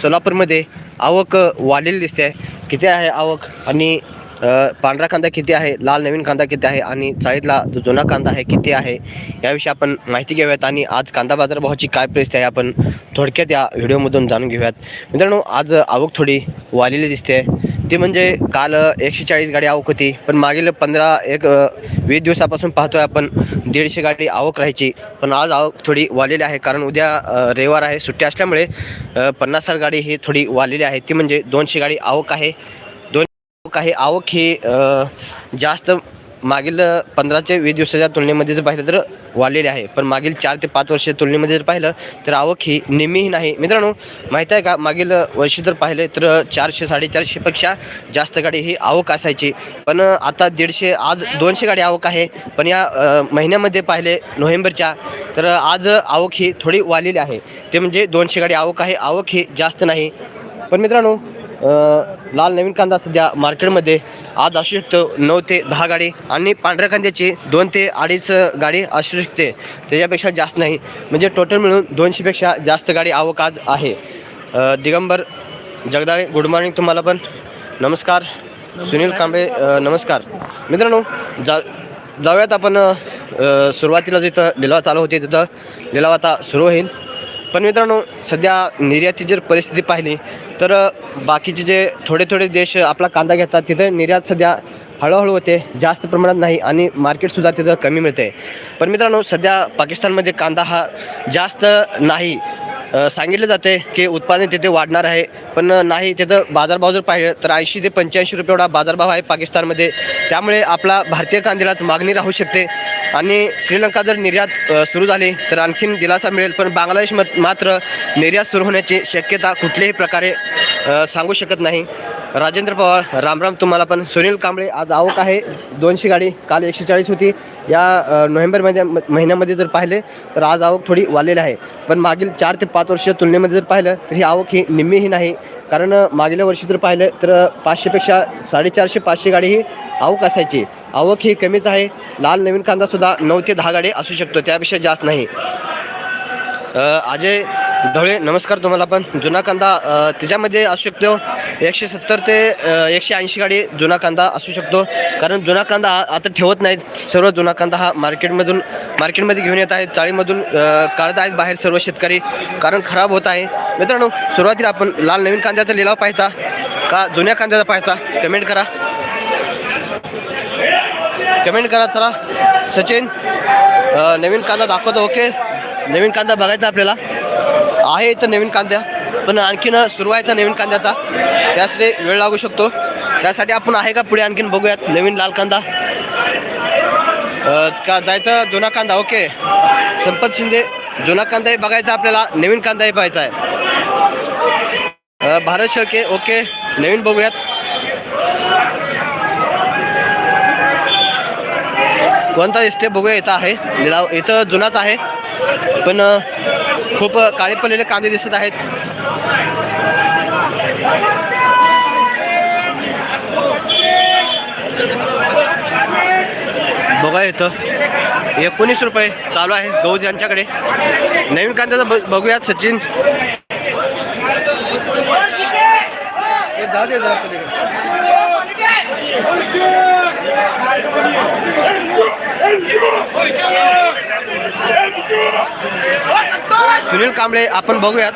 सोलापूरमध्ये आवक वाढलेली दिसते. किती आहे आवक? आणि पांढरा कांदा किती आहे? लाल नवीन कांदा किती आहे? आणि चाळीतला जो जुना कांदा आहे किती आहे? याविषयी आपण माहिती घेऊयात. आणि आज कांदा बाजारभावाची काय परिस्थिती आहे आपण थोडक्यात या व्हिडिओमधून जाणून घेऊयात. मित्रांनो आज आवक थोडी वाढलेली दिसते. ती म्हणजे काल एकशे चाळीस गाडी आवक होती. पण मागील पंधरा एक वीस दिवसापासून पाहतोय आपण दीडशे गाडी आवक राहायची. पण आज आवक थोडी वाढलेली आहे. कारण उद्या रविवार आहे. सुट्टी असल्यामुळे पन्नास साठ गाडी ही थोडी वाढलेली आहे. ती म्हणजे दोनशे गाडी आवक आहे. दोन आवक आहे. आवक ही जास्त मागील पंधराच्या वीस दिवसाच्या तुलनेमध्ये जर पाहिलं तर वाढलेली आहे. पण मागील चार ते पाच वर्ष तुलनेमध्ये जर पाहिलं तर आवक ही निम्मीही नाही. मित्रांनो माहीत आहे का? मागील वर्षी जर पाहिले तर चारशे साडेचारशेपेक्षा जास्त गाडी ही आवक असायची. पण आता दीडशे आज दोनशे गाडी आवक आहे. पण या महिन्यामध्ये पाहिले नोव्हेंबरच्या तर आज आवक ही थोडी वाढलेली आहे. ते म्हणजे दोनशे गाडी आवक आहे. आवक ही जास्त नाही. पण मित्रांनो लाल नवीन कांदा सध्या मार्केटमध्ये. आज असू शकतो नऊ ते दहा गाडी आणि पांढऱ्या कांद्याची दोन ते अडीच गाडी असू शकते त्याच्यापेक्षा जास्त नाही. म्हणजे टोटल मिळून दोनशेपेक्षा जास्त गाडी आवक आज आहे. दिगंबर जगदाळे गुड मॉर्निंग तुम्हाला पण. नमस्कार. सुनील कांबळे नमस्कार. मित्रांनो जा जाऊयात आपण सुरुवातीला जिथं लिलाव चालू होते तिथं लिलाव आता सुरू होईल. पण मित्रांनो सध्या निर्यातीची जर परिस्थिती पाहिली तर बाकीचे जे थोडे थोडे देश आपला कांदा घेतात तिथे निर्यात सध्या हळूहळू होते जास्त प्रमाणात नाही आणि मार्केटसुद्धा तिथं कमी मिळते. पण मित्रांनो सध्या पाकिस्तानमध्ये कांदा हा जास्त नाही. सांगितलं जाते की उत्पादन तिथे वाढणार आहे पण नाही तिथं बाजारभाव जर पाहिलं तर ऐंशी ते पंच्याऐंशी रुपये एवढा बाजारभाव आहे पाकिस्तानमध्ये. त्यामुळे आपला भारतीय कांद्यालाच मागणी राहू शकते. आणि श्रीलंका जर निर्यात सुरू झाली तर आणखीन दिलासा मिळेल. पण बांगलादेश मात्र निर्यात सुरू होण्याची शक्यता कुठल्याही प्रकारे सांगू शकत नाही. राजेंद्र पवार रामराम तुम्हाला पण. सुनील कांबळे आज आवक आहे. दोनशे गाडी काल एकशे चाळीस होती. या नोव्हेंबर नोव्हेंबरमध्ये म- महिन्यामध्ये जर पाहिले तर आज आवक थोडी वाढलेली आहे. पण मागील चार ते पाच वर्ष तुलनेमध्ये जर पाहिलं तर ही आवक ही निम्मीही नाही. कारण मागील वर्षी जर पाहिलं तर पाचशेपेक्षा साडेचारशे पाचशे गाडी ही आवक असायची. आवक ही कमीच आहे. लाल नवीन कांदासुद्धा नऊ ते दहा गाडी असू शकतो त्यापेक्षा जास्त नाही. अजय ढवळे नमस्कार तुम्हाला पण. जुना कांदा त्याच्यामध्ये असू शकतो एकशे सत्तर ते एकशे ऐंशी गाडी जुना कांदा असू शकतो. कारण जुना कांदा आता ठेवत नाहीत. सर्व जुना कांदा हा मार्केटमधून मार्केटमध्ये घेऊन येत आहेत. चाळीमधून काढत आहेत बाहेर सर्व शेतकरी. कारण खराब होत आहे. मित्रांनो सुरुवातीला आपण लाल नवीन कांद्याचा लिलाव पाहायचा का जुन्या कांद्याचा पाहायचा? कमेंट करा. कमेंट करा चला. सचिन नवीन कांदा दाखवतो ओके. नवीन कांदा बघायचा आपल्याला. आहे इथं नवीन कांद्या पण आणखीन सुरू व्हायचा नवीन कांद्याचा. त्यासाठी वेळ लागू शकतो. त्यासाठी आपण आहे का पुढे आणखीन बघूयात नवीन लाल कांदा. का जायचा जुना कांदा ओके. संपत शिंदे जुना कांदाही बघायचा आपल्याला नवीन कांदाही पाहायचा आहे. भारत शर्के ओके. नवीन बघूयात. कोणता दिसते बघूया इथं आहे. लिलाव इथं जुनाच आहे. पण खूप काळे पडलेले कांदे दिसत आहेत. बघा इथं. एकोणीस रुपये चालू आहे गौज यांच्याकडे नवीन कांद्याचं ब- बघूयात सचिन. हे जाऊ दे जरा पलीकडे. सुनील कांबळे आपण बघूयात.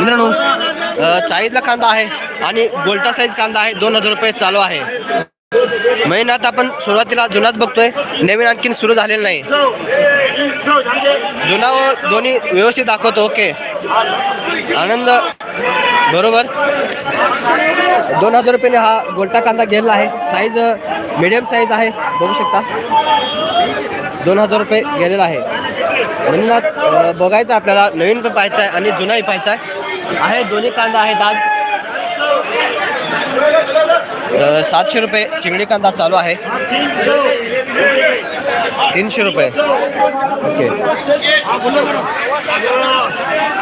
मित्रांनो चाळीतला कांदा आहे आणि गोल्टा साईज कांदा आहे. दोन हजार रुपये चालू आहे. महिन्यात आपण सुरुवातीला जुनाच बघतोय. नवीन आणखीन सुरू झालेलं नाही. जुना व दोन्ही व्यवस्थित दाखवतो. ओके. आनंद बरोबर. दोन हजार रुपयाने हा गोलटा कांदा गेलेला आहे. साईज मिडियम साईज आहे. बघू शकता. दोन हजार रुपये गेलेला आहे. म्हणून uh, बघायचं आपल्याला नवीन पण पाहायचं आहे आणि जुनाही पाहायचा आहे. आहे दोन्ही कांदा आहे आज. सातशे रुपये चिंगडी कांदा चालू आहे. तीनशे रुपये. ओके.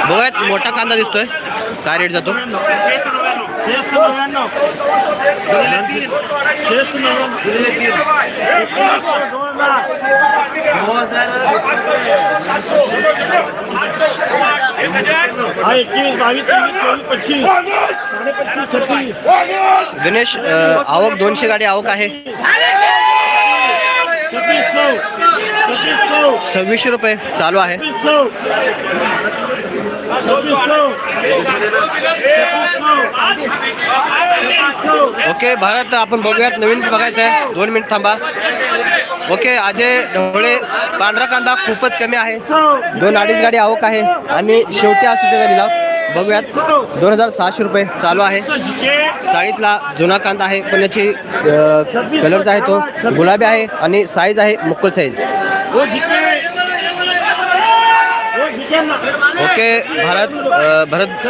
बघूयात मोठा कांदा दिसतोय. काय रेट जातो? शेष नव्याण्णव शेष नव्याण्णव एकवीस बावीस तेवीस चोवीस पच्चीस साडे पच्चीस छत्तीस गणेश अ, आवक दोनशे गाडी आवक आहे. छत्तीस सौ छत्तीस सौ सव्वीसशे रुपये चालू आहे. छत्तीस सौ छत्तीस सौ छत्तीस सौ ओके भारत आपण बघूयात. नवीन बघायचं आहे. दोन मिनिट थांबा. ओके अजय ढवळे पांढरा कांदा खूपच कमी आहे. दोन अडीच गाडी आवक आहे आणि शेवटी असू त्याचा लिलाव बघूयात. दोन हजार सहाशे रुपये चालू आहे. चाळीतला जुना कांदा आहे. पण याची कलरचा आहे तो. गुलाबी आहे आणि साईज आहे मुक्कल साईज ओके भारत भरत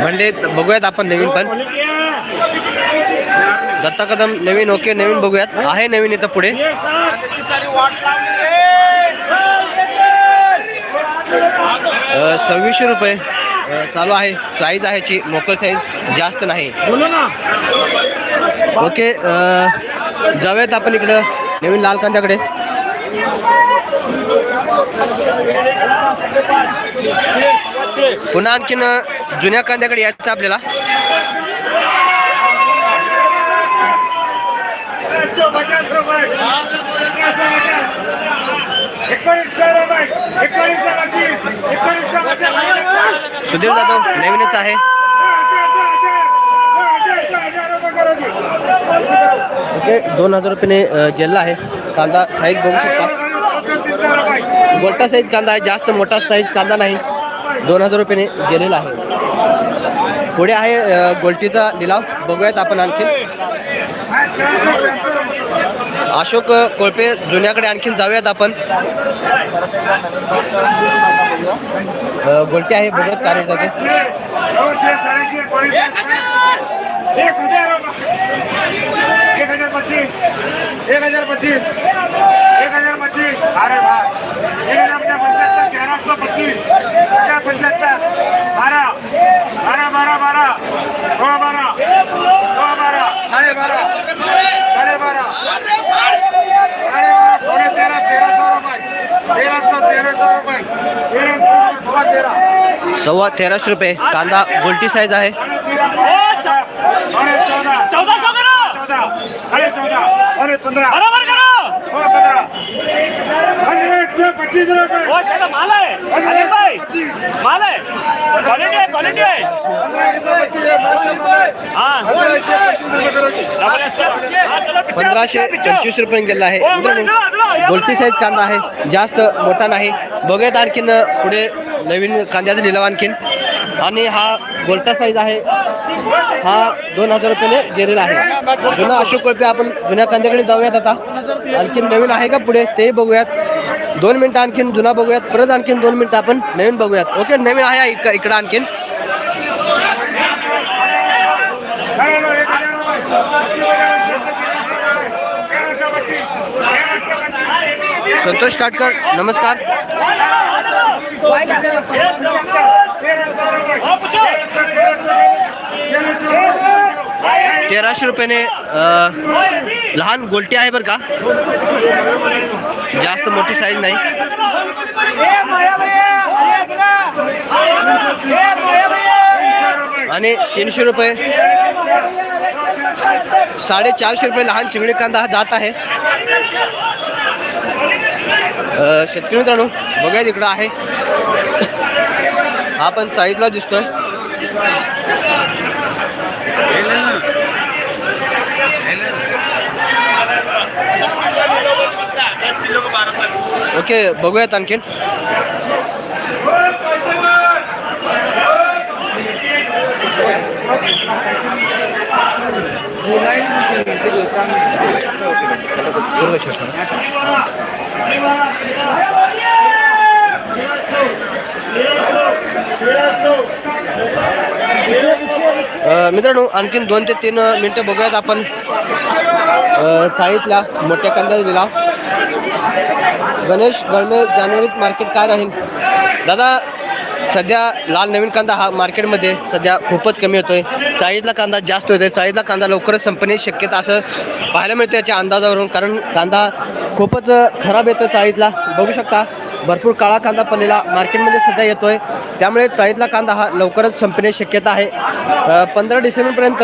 म्हणजे बघूयात आपण नवीन पण. दत्ता कदम नवीन ओके नवीन बघूयात. आहे नवीन इथं पुढे. सव्वीसशे रुपये. चालू आहे. साईज आहे याची मोकल साईज जास्त नाही. ओके जाऊयात आपण इकडं नवीन लाल कांद्याकडे. पुन्हा आणखीन जुन्या कांद्याकडे यायचं आपल्याला. सुधीर जाधव नवीनच आहे. ओके दोन हजार रुपयाने गेलेला आहे. कांदा साईज बघू शकता. मोठा साईज कांदा आहे जास्त मोठा साईज कांदा नाही. दोन हजार रुपयाने गेलेला आहे. पुढे आहे गोलटीचा गोल्टीचा लिलाव. बघूयात आपण आणखी. अशोक कोळपे जुन्याकडे आणखीन जाऊयात आपण. गोलटी गोल्टी आहे बघूयात कार्य जाते एक हजार पच्चीस एक हजार पच्चीस अरे वाह एक हजार पंच्याहत्तर तेरह सौ पच्चीस हजार पंच्याहत्तर. बारह बारह बारह बारह सोळा बारह सोळा बारह साडे बारह साडे बारह साडे बारह पौने तेरह तेरह सौ रुपये. तेरह सौ तेरह सौ रुपये. तेरह सौ सवा तेरह सव्वा तेराशे रुपये. कांदा गोल्टी साईज आहे चौदह सौ करो चौदह अरे बराबर करो. पच्चीस माल है अरे भाई माल है क्वालिटी है. क्वालिटी है हाँ हाँ पंधराशे पीछे। पंचवीस रुपये गेला आहे. बरं. गोल्टी साईज कांदा आहे. जास्त मोठा नाही. बघूयात आणखीन पुढे नवीन कांद्याचा लिलाव आणखीन. आणि हा गोल्टा साईज आहे. हा दोन हजार रुपयाने गेलेला आहे. जुना अशोक कोळपे आपण जुन्या कांद्याकडे जाऊयात आता. आणखीन नवीन आहे का पुढे? ते बघूयात. दोन मिनटं आणखीन जुना बघूयात. परत आणखीन दोन मिनटं आपण नवीन बघूयात. ओके नवीन आहे इक- इकडं आणखीन. संतोष काटकर नमस्कार. तेराशे रुपयाने लहान गोलटी आहे बरं का. जास्त मोठी साईज नाही. आणि तीनशे रुपये. साडेचारशे रुपये लहान चिवडी कांदा हा जात आहे. शेतकरी मित्रांनो बघा तिकडं आहे. हा पण चाळीतला दिसतोय. ओके बघूयात आणखीन. अ, मित्रांनो आणखीन दोन ते तीन मिनटं बघूयात आपण. चाळीतला चाळीतल्या मोठ्या कांदा दिला गणेश गळमे जानेवारीत मार्केट काय राहील? दादा सध्या लाल नवीन कांदा हा मार्केटमध्ये सध्या खूपच कमी होतोय. चाळीतला कांदा जास्त होतोय. चाळीतला कांदा लवकरच संपण्याची शक्यता असं पाहायला मिळतं याच्या अंदाजावरून कारण कांदा खूपच खराब येतो चाळीतला. बघू शकता. भरपूर काळा कांदा पडलेला मार्केटमध्ये सध्या येतोय. त्यामुळे चाळीतला कांदा हा लवकरच संपण्याची शक्यता आहे. पंधरा डिसेंबरपर्यंत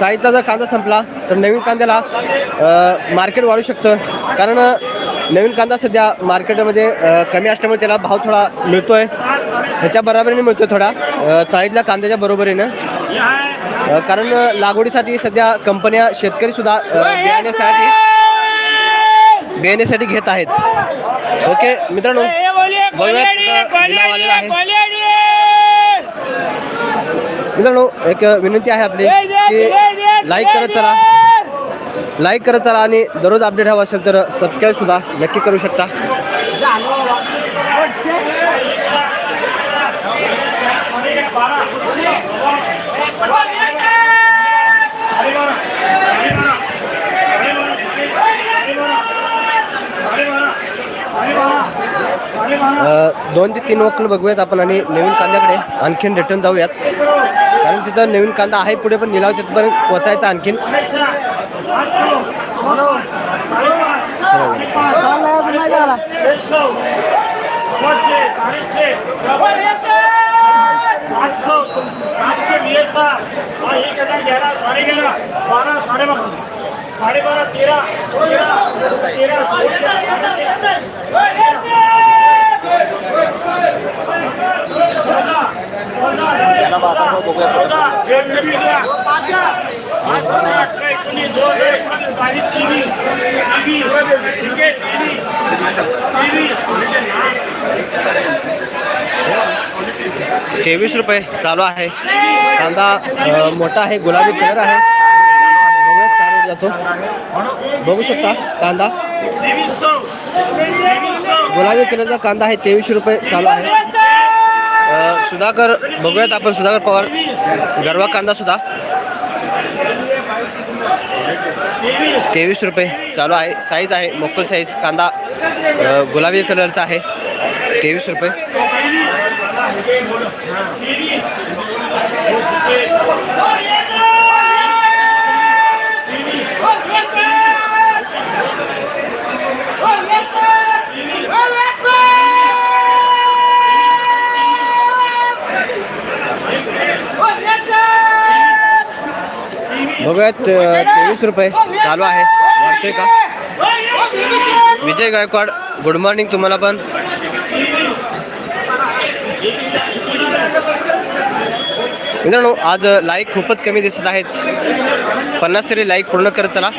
चाळीतला जर कांदा संपला तर नवीन कांद्याला मार्केट वाढू शकतं. कारण नवीन कांदा सध्या मार्केटमध्ये कमी असल्यामुळे त्याला भाव थोडा मिळतोय. ह्याच्या बराबरीने मिळतोय थोडा. चाळीतल्या कांद्याच्या बरोबरीनं. कारण लागवडीसाठी सध्या कंपन्या शेतकरीसुद्धा बियाण्यासाठी बियाण्यासाठी घेत आहेत. ओके मित्रांनो मित्रांनो एक विनंती आहे आपली की लाईक करत चला. लाईक करत चला आणि दररोज अपडेट हवा असेल तर सबस्क्राईब सुद्धा नक्की करू शकता अ, दोन ते तीन वक्कल बघूयात आपण आणि नवीन कांद्याकडे आणखीन रिटर्न जाऊयात. कारण तिथं नवीन कांदा आहे पुढे पण निलाव तिथपर्यंत पोचायचा आणखीन. साडे बारा तेरा. तेवीस रुपये चालू आहे. कांदा मोठा आहे गुलाबी कलर रेट जातो. बघू शकता कांदा. गुलाबी कलरचा कांदा आहे तेवीस रुपये चालू अ, सुधाकर बघूयात आपण सुधाकर पवार. गरवा कांदा सुद्धा. तेवीस रुपये चालू आहे. साईज आहे मोकल साईज कांदा गुलाबी कलरचा आहे. तेवीस रुपये. बघूयात तेवीस रुपये चालू आहे. वाटते का? विजय गायकवाड गुड मॉर्निंग तुम्हाला पण. मित्रांनो आज लाईक खूपच कमी दिसत आहेत. पन्नास तरी लाईक पूर्ण करत चला.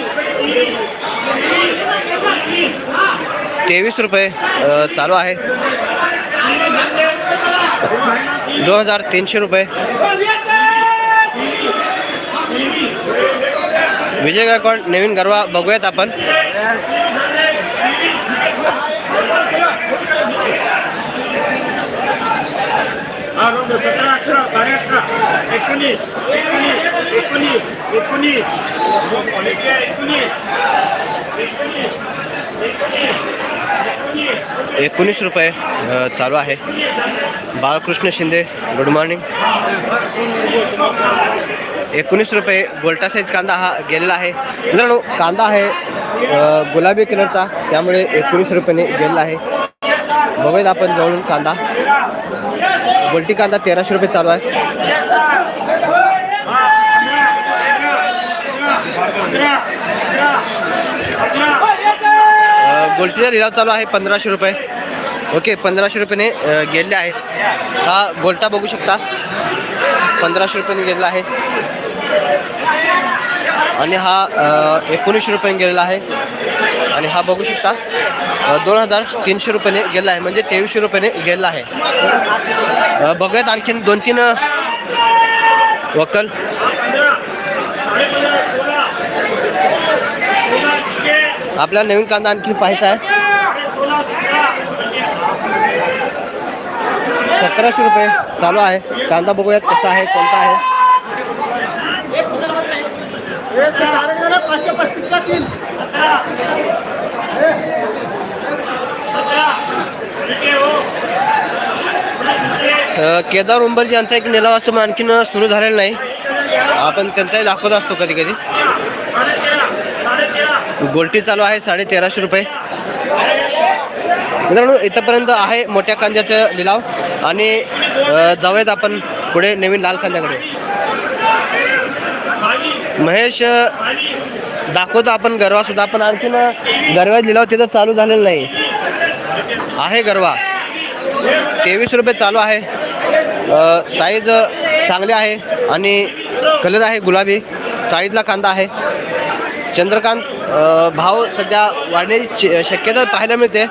तेवीस रुपये चालू आहे. दोन हजार तीनशे रुपये. विजय गायकवाड नवीन गरवा बघूयात आपण. सतरा अठरा साडे अठरा एकोणीस एकोणीस एकोणीस एकोणीस एकोणीस एकोणीस रुपये चालू आहे. Balkrishna Shinde good morning. एकोणीस रुपये गोल्टा साईज कांदा हा गेलेला आहे. मित्रांनो कांदा आहे गुलाबी कलरचा त्यामुळे एकोणीस रुपयाने गेलेला आहे. बघूयात आपण जवळून कांदा. गोल्टी कांदा तेराशे रुपये चालू आहे. गोल्टीचा लिलाव चालू आहे पंधराशे रुपये. ओके पंधराशे रुपयाने गेलेले आहे. हा गोल्टा बघू शकता. पंधराशे रुपयाने गेलेला आहे. आणि हा एकोणीसशे रुपयाने गेलेला आहे. आणि हा बघू शकता दोन हजार तीनशे रुपयाने गेला आहे. म्हणजे तेवीसशे रुपयाने गेलेला आहे. बघूयात आणखीन दोन तीन वकल आपल्याला नवीन कांदा आणखी पाहायचा आहे. सतराशे रुपये चालू आहे. कांदा बघूयात कसा आहे कोणता आहे. पाचशे तीन. हो केदार उंबरजी यांचा एक निलाव असतो मग आणखीन सुरू झालेला नाही. आपण त्यांचाही दाखवत असतो कधी कधी. गोल्टी चालू आहे साडे तेराशे रुपये. मित्रांनो इथंपर्यंत आहे मोठ्या कांद्याचं लिलाव आणि जाऊयात आपण पुढे नवीन लाल कांद्याकडे महेश दाखवतो आपण गरवा सुद्धा पण आणखीन गरवा लिलाव तिथं चालू झालेला नाही. आहे गरवा. तेवीस रुपये चालू आहे. साईज चांगली आहे आणि कलर आहे गुलाबी. चाळीतला कांदा आहे. चंद्रकांत भाव सध्या वाढण्याची शक्यता पाहायला मिळते.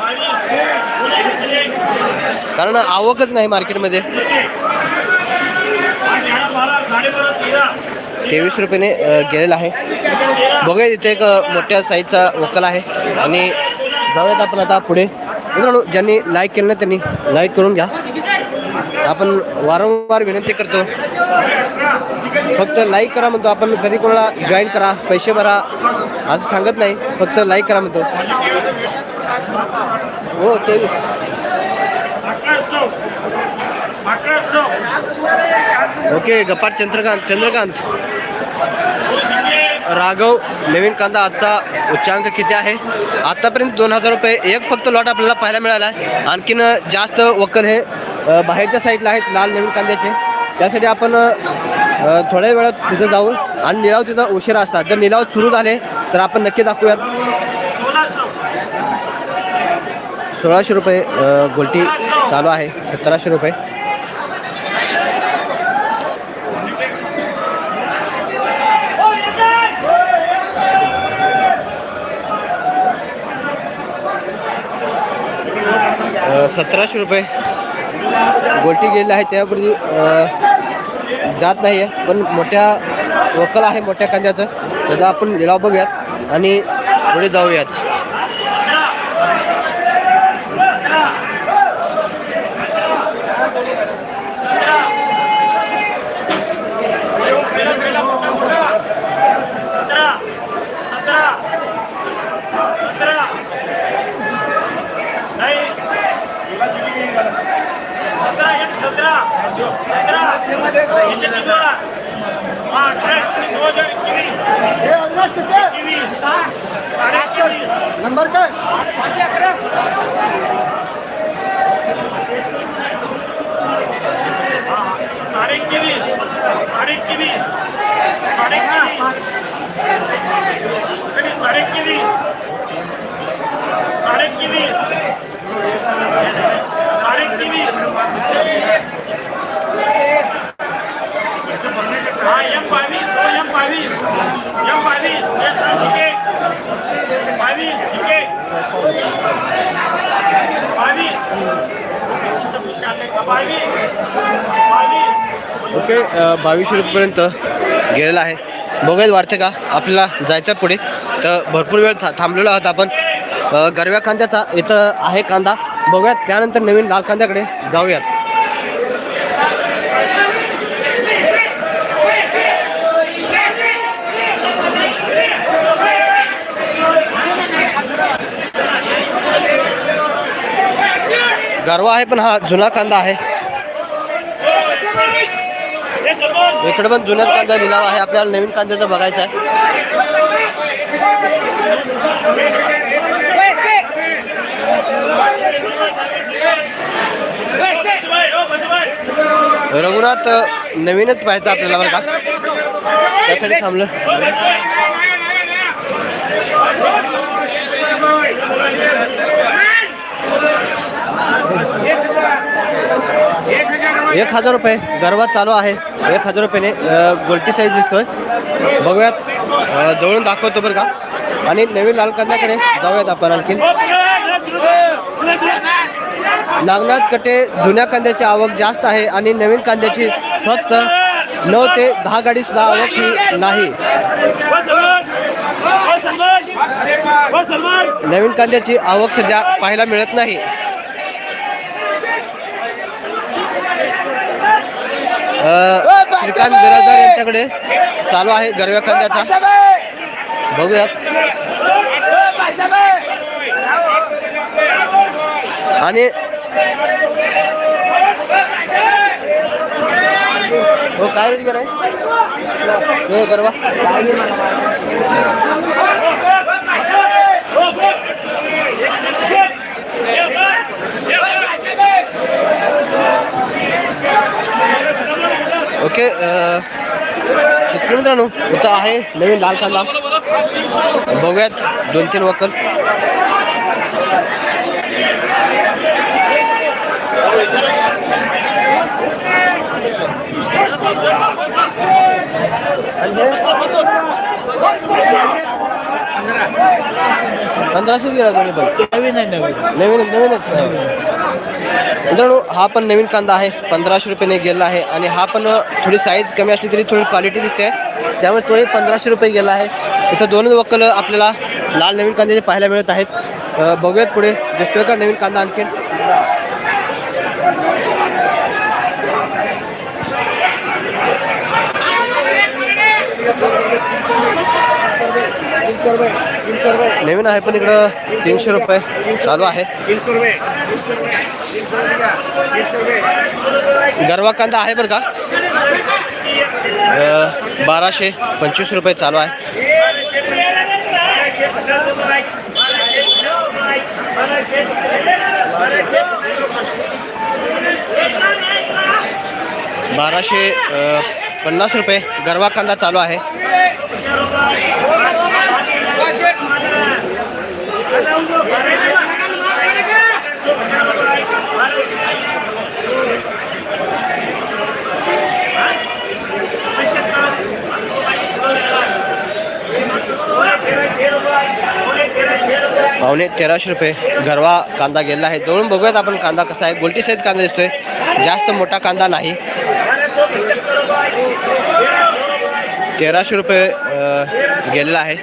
कारण आवकच नाही मार्केटमध्ये तेवीस रुपयाने गेलेला आहे. बघूया इथे एक मोठ्या साईजचा वकल आहे. आणि जाऊयात आपण आता पुढे. मित्रांनो ज्यांनी लाईक केलं नाही त्यांनी लाईक करून घ्या. आपण वारंवार विनंती करतो. फक्त लाईक करा म्हणतो. आपण कधी कोणाला जॉईन करा पैसे भरा असं सांगत नाही. फक्त लाईक करा म्हणतो. हो ते ओके गपाट चंद्रकांत चंद्रकांत. राघव नवीन कांदा आजचा उच्चांक किती आहे? आतापर्यंत दोन हजार रुपये एक फक्त लॉट आपल्याला पाहायला मिळाला आहे. आणखीन जास्त वक्कल हे बाहेरच्या साईडला आहेत लाल नवीन कांद्याचे. त्यासाठी आपण थोड्या वेळात तिथं जाऊ आणि निलाव तिथं उशिरा असतात. जर निलाव सुरू झाले तर आपण नक्की दाखवूयात. सोळाशे रुपये गोलटी चालू आहे सतराशे रुपये. सतराशे रुपये. गोल्टी गेलेली आहे त्यापूर्वी जात नाही आहे पण मोठ्या वकल आहे मोठ्या कांद्याचं. त्याचा आपण लिलाव बघूयात आणि पुढे जाऊयात. नंबर काय साडे एकवीस साडे एकवीस साडे एकवीस साडे एकवीस साडे एकवीस साडे एकवीस हा एम बावीस हो एम बावीस एम बावीस एस ठीक आहे बावीस ठीक आहे बावीस बावीस बावीस ओके बावीस बावीसशे रुपयेपर्यंत गेलेला आहे. बघायला वाटतं का? आपल्याला जायचं पुढे. तर भरपूर वेळ था थांबलेलो आहोत आपण. गरव्या कांद्याचा इथं आहे कांदा. बघूयात त्यानंतर नवीन लाल कांद्याकडे जाऊयात. गरवा आहे पण हा जुना कांदा आहे. इकडे पण जुन्याच कांदा लिलाव आहे. आपल्याला नवीन कांद्याचा बघायचा आहे. रघुनाथ नवीनच पाहायचं आपल्याला बरं का. त्यासाठी थांबलं. एक हजार रुपये. गरबा चालू आहे. एक हजार रुपयाने गोलटी साईज दिसतोय. बघूयात. जवळून दाखवतो बरं का. आणि नवीन लाल कांद्याकडे जाऊयात आपण आणखीन. नागनाथ कटे जुन्या कांद्याची आवक जास्त आहे आणि नवीन कांद्याची फक्त नऊ ते दहा गाडी सुद्धा आवक ही नाही. नवीन कांद्याची आवक सध्या पाहायला मिळत नाही. श्रीकांत बिराजदार यांच्याकडे चालू आहे गरव्या खांद्याचा. बघूयात. आणि हो काय रेट गेलाय हो, गरवा. ओके शेतकरी मित्रांनो इथं आहे नवीन लाल कांदा. बघूयात दोन तीन वकल पंधराशे गेला दोन्ही पण. नवीन आहे नवीन. नवीनच नवीनच. मित्रांनो हा पण नवीन कांदा आहे. पंधराशे रुपयाने गेला आहे. आणि हा पण थोडी साईज कमी असली तरी थोडी क्वालिटी दिसते. त्यामुळे तोही पंधराशे रुपये गेला आहे. इथं दोनच वक्कल आपल्याला लाल नवीन कांद्याचे पाहायला मिळत आहेत. बघूयात पुढे. दिसतोय का नवीन कांदा आणखीन? नवीन आहे पण इकडं तीनशे रुपये चालू आहे. गरवा कांदा आहे बरं का? बाराशे पंचवीस रुपये चालू आहे. बाराशे पन्नास रुपये गरवा कांदा चालू आहे. पावणे तेराशे रुपये. गरवा कांदा गेलेला आहे. जवळून बघूयात आपण कांदा कसा आहे. गोल्टी साईज कांदा दिसतोय. जास्त मोठा कांदा नाही. तेराशे रुपये गेलेला आहे.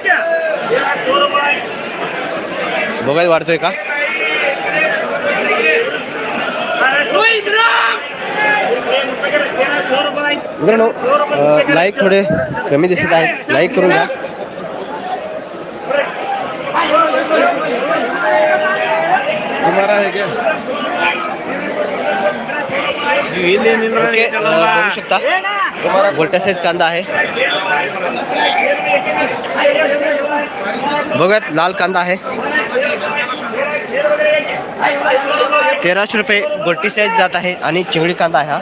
बघायला वाढतोय का मित्रांनो अ, लाईक थोडे कमी दिसत आहेत लाईक करून घ्या तुम्हारा है क्या ये ले मिल रहा ओके है अ, बघू शकता गोल्टा साईज कांदा आहे. बघत लाल कांदा आहे. तेराशे रुपये गोटी साईज जात आहे आणि चिंगडी कांदा आहे हा.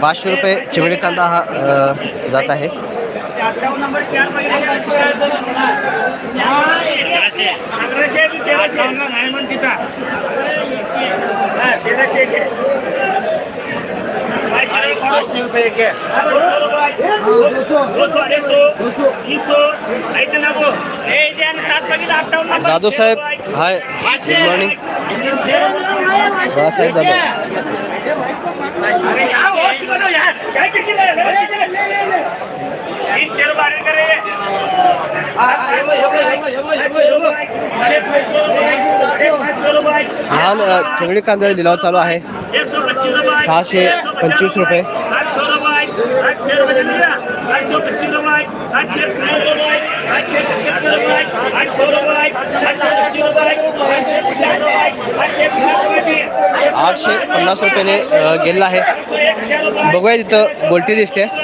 पाचशे रुपये पाचशे चिंगडी कांदा हा अ, जात आहे. अकराशे. तेराशे नाही म्हण तिथं. तेराशे घे पाचशे रुपये. घे जाधव साहेब hi good morning Balasaheb Jadhav अ, चिंगडी कांदा लिलाव चालू आहे. सहाशे पंचवीस रुपये. आठशे पन्नास रुपयाने गेलेला आहे. बघूया तिथं गोल्टी दिसते.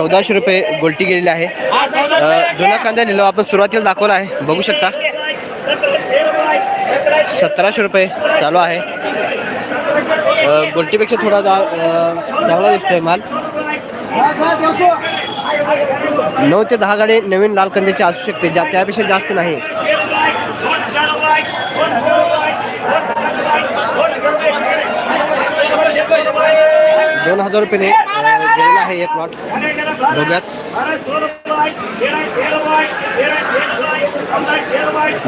चौदाशे रुपये गोलटी गेलेली आहे. जुना कांदा लिहिलो आपण सुरुवातीला दाखवला आहे. बघू शकता. सतराशे रुपये चालू आहे. गोलटीपेक्षा गोल्टीपेक्षा थोडा जा चांगला दिसतोय माल. नऊ ते दहा गाडी नवीन लाल कंदीची असू शकते ज्या त्यापेक्षा जास्त नाही. दोन हजार रुपयाने केलेला आहे एक लॉट बघूयात.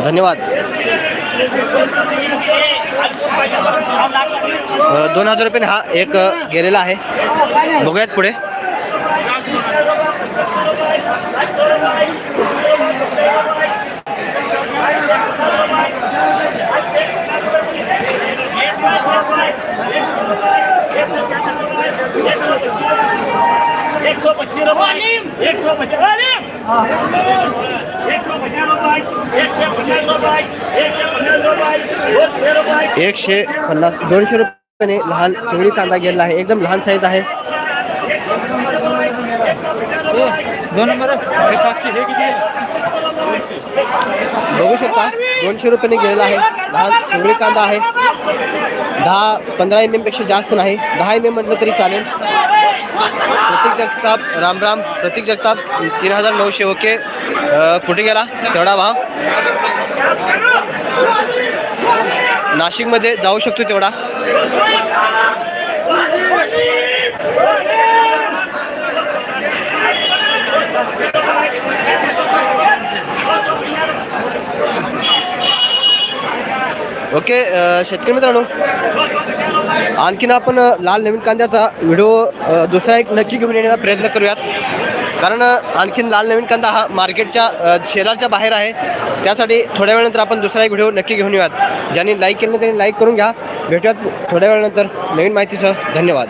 धन्यवाद. दोन हजार रुपये हा एक गेलेला आहे. बघूयात पुढे. एकशे पन्नास दोनशे रुपयाने लहान चिवळी कांदा गेलेला आहे एकदम लहान साईज आहे. दोन नंबर साडेसातशे हे किती बघू शकता दोनशे रुपयाने गेलेला आहे लहान चिवळी कांदा आहे. दहा पंधरा एम एम पेक्षा जास्त नाही दहा एम एम म्हटलं तरी चालेल. प्रतीक जगताप राम राम. प्रतीक जगताप तीन हजार नऊशे ओके. कुठे गेला? तेवढा भाव. नाशिकमध्ये जाऊ शकतो तेवढा. ओके शेतकरी मित्रांनो आणखीन आपण लाल नवीन कांद्याचा व्हिडिओ दुसरा एक नक्की घेऊन येण्याचा प्रयत्न करूयात. कारण आणखीन लाल नवीन कांदा हा मार्केटच्या शेजारच्या शेलारच्या बाहेर आहे. त्यासाठी थोड्या वेळानंतर आपण दुसरा एक व्हिडिओ नक्की घेऊन येऊयात. ज्यांनी लाईक केलं त्यांनी लाईक करून घ्या. भेटूयात थोड्या वेळानंतर. नवीन माहितीसह धन्यवाद.